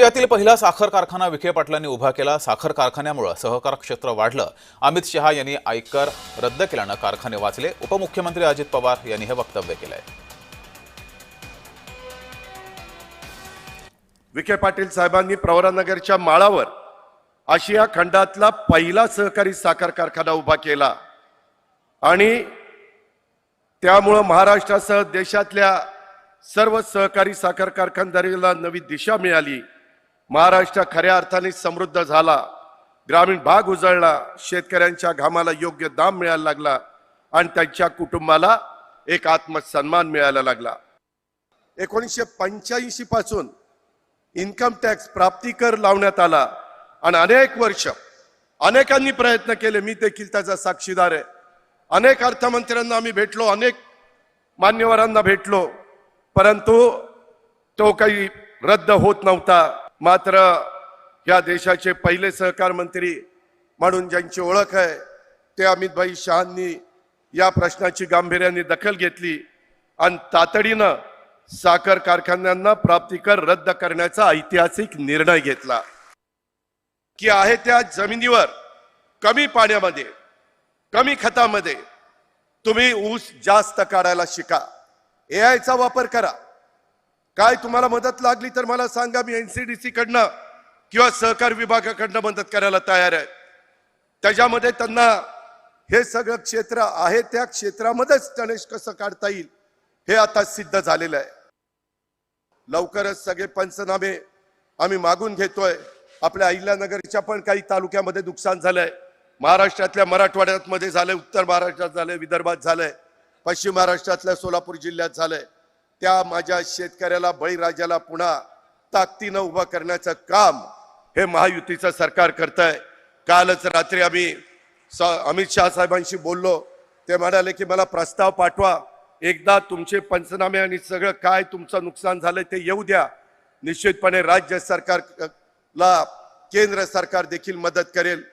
यातील पहिला साखर कारखाना विखे पाटलांनी उभा केला. साखर कारखान्यामुळे सहकार क्षेत्र वाढलं. अमित शहा यांनी आयकर रद्द केल्यानं कारखाने वाचले. उपमुख्यमंत्री अजित पवार यांनी हे वक्तव्य केलंय. विखे पाटील साहेबांनी प्रवरानगरच्या माळावर आशिया खंडातला पहिला सहकारी साखर कारखाना उभा केला. आणि त्यामुळं महाराष्ट्रासह देशातल्या सर्व सहकारी साखर कारखानदारीला नवी दिशा मिळाली. महाराष्ट्र खऱ्या अर्थाने समृद्ध झाला. ग्रामीण भाग उजळला. शेतकऱ्यांच्या घामाला योग्य दाम मिळायला लागला आणि त्यांच्या कुटुंबाला एक आत्मसन्मान मिळायला लागला. एकोणीसशे पंच्याऐंशी पासून इन्कम टॅक्स प्राप्ती कर लावण्यात आला आणि अनेक वर्ष अनेकांनी प्रयत्न केले. मी देखील त्याचा साक्षीदार आहे. अनेक अर्थमंत्र्यांना आम्ही भेटलो अनेक मान्यवरांना भेटलो. परंतु तो काही रद्द होत नव्हता. मात्र या देशाचे पहिले सहकार मंत्री म्हणून ज्यांची ओळख आहे ते अमितभाई शहांनी या प्रश्नाची गांभीर्याने दखल घेतली आणि तातडीनं साखर कारखान्यांना प्राप्तिकर रद्द करण्याचा ऐतिहासिक निर्णय घेतला. की आहे त्या जमिनीवर कमी पाण्यामध्ये कमी खतामध्ये तुम्ही ऊस जास्त काढायला शिका. AI चा वापर करा. काय तुम्हाला मदत लागली तर मला सांगा मी एनसीडीसी कडनं किंवा सहकार विभागाकडनं मदत करायला तयार आहे. त्याच्यामध्ये त्यांना हे सगळं क्षेत्र आहे त्या क्षेत्रामध्येच गणेश कसं काढता येईल हे आता सिद्ध झालेलं आहे. लवकरच सगळे पंचनामे आम्ही मागून घेतोय. आपल्या अहिल्यानगरच्या पण काही तालुक्यामध्ये नुकसान झालंय. महाराष्ट्रातल्या मराठवाड्यात मध्ये झालंय उत्तर महाराष्ट्रात झालंय विदर्भात झालंय पश्चिम महाराष्ट्रातल्या सोलापूर जिल्ह्यात झालंय. त्या माझ्या शेतकऱ्याला बळीराजाला पुन्हा ताकदीनं उभं करण्याचं काम हे महायुतीचं सरकार करत आहे कालच रात्री आम्ही स- अमित शहा साहेबांशी बोललो. ते म्हणाले की मला प्रस्ताव पाठवा. एकदा तुमचे पंचनामे आणि सगळं काय तुमचं नुकसान झालंय ते येऊ द्या. निश्चितपणे राज्य सरकार ला केंद्र सरकार देखील मदत करेल.